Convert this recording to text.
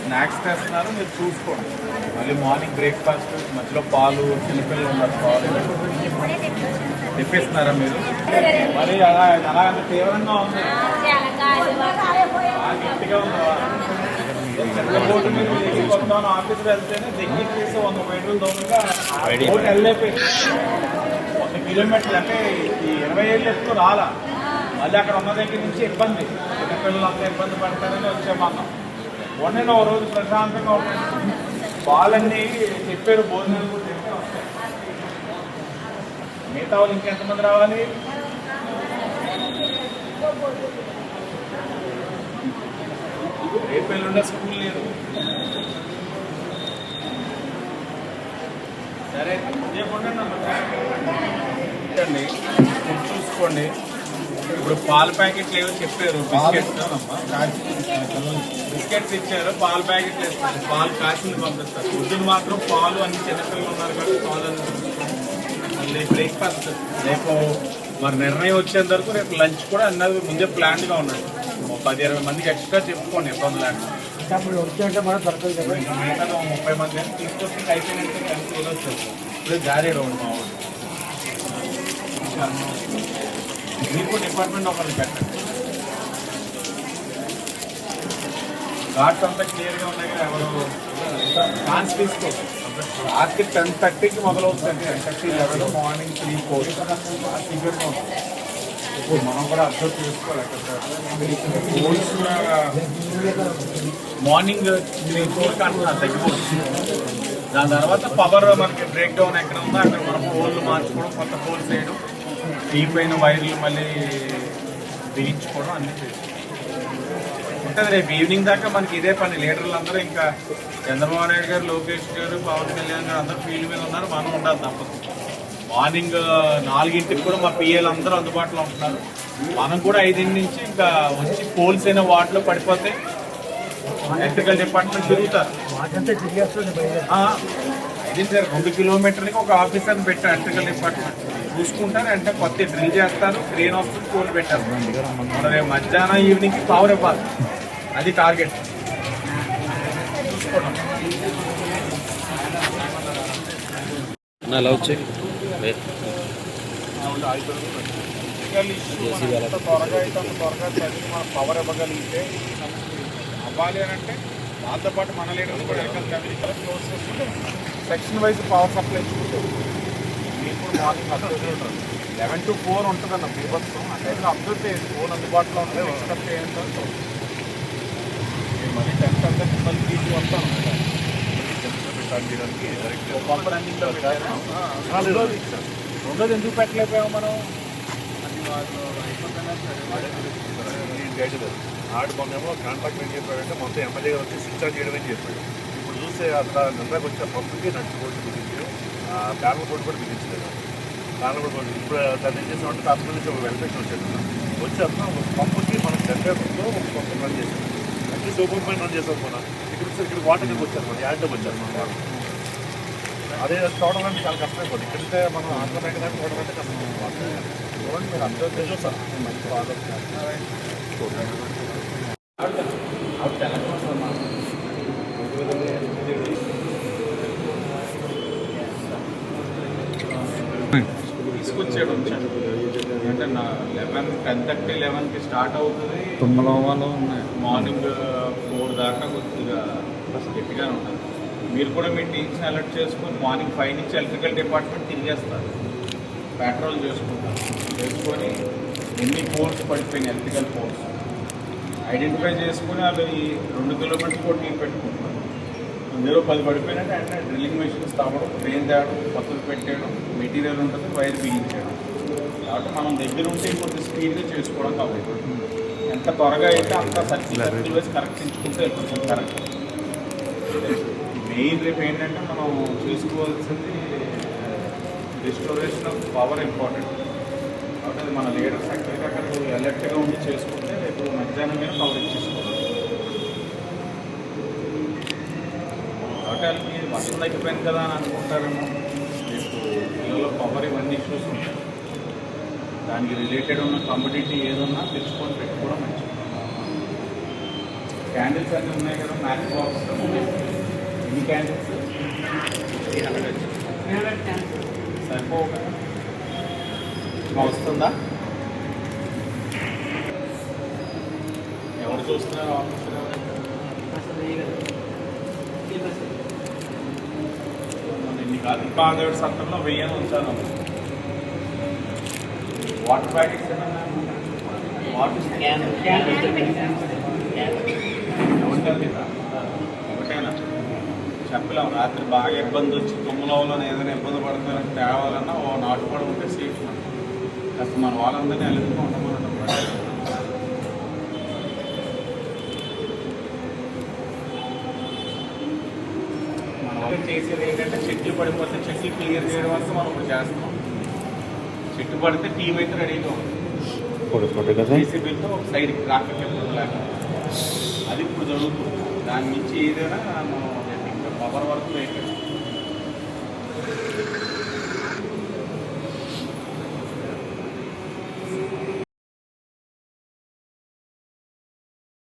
Snacks తెస్తున్నారు మీరు చూసుకోండి. మళ్ళీ మార్నింగ్ బ్రేక్ఫాస్ట్ మధ్యలో పాలు చిన్నపిల్లలు ఉన్నారు పాలు. తెప్పిస్తున్నారా మీరు? మరి అలా అలా అంత తీవ్రంగా ఉంది. గట్టిగా ఉందా. మీద ఆఫీస్ వెళ్తేనే దగ్గర చేసి వంద మీటర్ల దూరంగా బోట్ వెళ్ళైపోయింది వంద కిలోమీటర్లు అంటే ఈ ఇరవై ఏళ్ళు ఎక్కువ రాలా. అది అక్కడ ఉన్న దగ్గర నుంచి ఇబ్బంది. చిన్నపిల్లలు అంతా ఇబ్బంది పడతారని వచ్చామన్నాం మొన్న ఒక రోజు ప్రశాంతంగా ఉంటుంది వాళ్ళన్నీ చెప్పారు భోజనాలు కూడా చెప్పి వస్తాయి మిగతా వాళ్ళు ఇంకెంతమంది రావాలి? రేపు ఎల్లుండే స్కూల్ లేదు. సరే రేపు ఉండండి చూసుకోండి. ఇప్పుడు పాల ప్యాకెట్లు ఏవో చెప్పారు. బిస్కెట్స్ బిస్కెట్స్ ఇచ్చారు పాల ప్యాకెట్లు ఇస్తారు పాలు కాసింది పంపిస్తారు. పొద్దున మాత్రం పాలు అన్ని చిన్నపిల్లలు ఉన్నారు కాబట్టి పాలు. మళ్ళీ బ్రేక్ఫాస్ట్ రేపు మరి నిర్ణయం వచ్చేంత వరకు రేపు లంచ్ కూడా అన్నది ముందే ప్లాన్డ్గా ఉన్నది. ఒక పది ఇరవై మందికి ఎక్స్ట్రా చెప్పుకోండి ఇబ్బంది లేకుండా. అప్పుడు వచ్చి మరి దొరకదు కదా. ముప్పై మంది తీసుకొస్తే అయిపోయినట్టు ఇప్పుడు జారీ రోడ్ మా మీకు డిపార్ట్మెంట్ ఒకరిని పెట్టండి. ఘాట్స్ అంతా క్లియర్గా ఉన్నాయి కదా ఎవరు? ఛాన్స్ తీసుకో. రాత్రి టెన్ థర్టీకి మొదలవుతుంది. Ten thirty eleven morning three four సీక్రెట్గా ఉంటుంది ఇప్పుడు మనం కూడా అబ్జర్వ్ చేసుకోవాలి పోల్స్ మార్నింగ్ త్రీ ఫోర్కి అంటున్నారు తగ్గిపోతుంది దాని తర్వాత పవర్ మనకి బ్రేక్ డౌన్ ఎక్కడ ఉందో అక్కడ మనం పోల్లు మార్చుకోవడం కొత్త పోల్స్ వేయడం. తీపోయిన వైర్లు మళ్ళీ బిగించుకోవడం అన్నీ చేసుకోవడం ఉంటుంది రేపు ఈవినింగ్ దాకా మనకి ఇదే పని. లీడర్లు అందరూ ఇంకా చంద్రబాబు నాయుడు గారు లోకేష్ గారు పవన్ కళ్యాణ్ గారు అందరూ ఫీల్డ్ మీద ఉన్నారు. మనం ఉండాలి తప్పదు. మార్నింగ్ నాలుగింటికి కూడా మా పిఎల్ అందరూ అందుబాటులో ఉంటున్నారు. మనం కూడా ఐదింటి నుంచి ఇంకా వచ్చి పోల్స్ అయిన వాటిలో పడిపోతే ఎలక్ట్రికల్ డిపార్ట్మెంట్ తిరుగుతారు. సార్ రెండు కిలోమీటర్లకి ఒక ఆఫీసర్ని పెట్టారు ఎలక్ట్రికల్ డిపార్ట్మెంట్. చూసుకుంటారు. అంటే కొత్త డ్రిల్ చేస్తారు. క్రెయిన్ వస్తుంది పోల్ పెట్టారు. మన రేపు మధ్యాహ్నం ఈవినింగ్ పవర్ ఇవ్వాలి. అది టార్గెట్ చూసుకోవడం. అలా వచ్చాయి త్వరగా అయితే త్వరగా చదివి మనం పవర్ ఇవ్వగలిగితే అవ్వాలి అని అంటే వాళ్ళతో పాటు మన లీడర్స్ కూడా క్లోజ్ చేసుకుంటే సెక్షన్ వైజ్ పవర్ సప్లై ఇచ్చుకుంటాం కూడా మార్నింగ్ అబ్జర్వ్ చేయండి లెవెన్ టు ఫోర్ ఉంటుందన్న బీభత్స్ ఆ టైంలో అబ్జర్వ్ చేయండి. ఫోన్ అందుబాటులో ఉంటుంది ఎక్స్పెక్ట్ చేయండి. నేను మళ్ళీ టెన్త్ అంతా మళ్ళీ తీసి వస్తాను. ఆ, రెండోది ఎందుకు పెట్టలేకపోయాము మనం? అది వాళ్ళు సరే. ఆడు మొన్నేమో కాంట్రాక్ట్ ఏం చెప్పాడంటే మొత్తం ఎమ్మెల్యే గారు వచ్చి స్విచ్ ఆన్ చేయడమే చెప్పాడు ఇప్పుడు చూస్తే అట్లా నిన్నకు వచ్చే పంపుకి నట్టు బోర్డు బోర్డు కూడా విధించలేదు ప్యానల్ బోర్డు కూడా ఇప్పుడు దాన్ని ఏం చేసామంటే దాని నుంచి ఒక వెల్ఫేషన్ వచ్చేస్తున్నాం వచ్చి ఒక పంపుకి మనం జనరేటర్లో ఒక పంపు రన్ చేసాం అంటే సూపర్ పైన రన్ చేసాం మనం. ఇక్కడ వచ్చి ఇక్కడ వాటర్ కింద వచ్చారు మనం యాడ్ వచ్చారు మనం వాటర్. అదే చూడడం అంటే చాలా కష్టమైపోతుంది ఇక్కడితే మనం ఆంధ్రప్రదేశ్ దాకా చూడడం అంటే కష్టం చూడండి మీరు అందరూ తెలుసు సార్ మంచి బాగా తీసుకొచ్చాడు. అంటే నా లెవెన్ టెన్ థర్టీ లెవెన్కి స్టార్ట్ అవుతుంది. తుమ్మలవాలో ఉన్నాయి. మార్నింగ్ ఫోర్ దాకా కొద్దిగా గట్టిగానే ఉంటుంది. మీరు కూడా మీ టీమ్స్ని అలర్ట్ చేసుకొని మార్నింగ్ ఫైవ్ నుంచి ఎలక్ట్రికల్ డిపార్ట్మెంట్ తిరిగేస్తారు. పెట్రోల్ చేసుకుంటారు. చేసుకొని ఎన్ని పోల్స్ పడిపోయినాయి ఎలక్ట్రికల్ పోల్స్. ఐడెంటిఫై చేసుకొని అవి రెండు కిలోమీటర్స్ కూడా టీం పెట్టుకుంటారు. అందులో పది పడిపోయినట్టు అంటే డ్రిల్లింగ్ మెషిన్స్ తవ్వడం ట్రైన్ తేవడం కొత్తది పెట్టేయడం మెటీరియల్ ఉంటుంది వైర్ బిగించడం కాబట్టి మనం దగ్గర ఉంటే కొద్ది స్పీడ్గా చేసుకోవడం కాబట్టి. ఎంత త్వరగా అయితే అంత సర్కిల్ సర్కిల్ వేసి కరెక్ట్ ఎంచుకుంటే వెళ్ళిపోతుంది కరెక్ట్. మెయిన్ రేపు ఏంటంటే మనం చూసుకోవాల్సింది రిస్టోరేషన్ ఆఫ్ పవర్ ఇంపార్టెంట్ కాబట్టి అది మన లీడర్స్ ఎక్కడికక్కడ అలర్ట్గా ఉండి చేసుకుంటే రేపు మధ్యాహ్నం మీద పవర్ ఇచ్చేసుకోవాలి. వాళ్ళకి వర్షం తగ్గిపోయింది కదా అని అనుకుంటారేమో. రేపు పిల్లల పవర్ ఇవన్నీ ఇష్యూస్ ఉంటాయి. దానికి రిలేటెడ్ ఉన్న కమ్యూనిటీ ఏదన్నా తెచ్చుకొని పెట్టుకోవడం మంచిది. క్యాండిల్స్ అన్నీ ఉన్నాయి కదా మ్యాచ్ బాక్స్ ఎన్ని క్యాండిల్స్ త్రీ హండ్రెడ్ సరిపోవు కదా. వస్తుందా ఎవరు చూస్తున్నారు ఆఫీసులో? ఇన్ని కాదు బాగా సత్రంలో వెయ్యని ఉంచాను. వాటర్ ప్యాకెట్స్ వాటర్ ఒకటేనా చెప్పలేము. రాత్రి బాగా ఇబ్బంది వచ్చి తుమ్మలవలో ఏదైనా ఇబ్బంది పడుతుందని తేవాలన్నా ఓ నాటుకోవడం ఉంటే సేఫ్ కాస్త మన వాళ్ళందరినీ ఎలుగుతూ ఉండమన్నట్టు మన చేసేది ఏంటంటే చెట్లు పడిపోతే చెట్లు క్లియర్ చేయడం వరకు మనం ఇప్పుడు చేస్తున్నాం. చెట్టు పడితే టీం అయితే రెడీగా ఉంది. జేసీబీతో ఒక సైడ్ ట్రాఫిక్ ఎప్పుడు అది ఇప్పుడు జరుగుతుంది. దాని నుంచి ఏదైనా మనం ఇంకా పవర్ వర్క్ వేయట్లేదు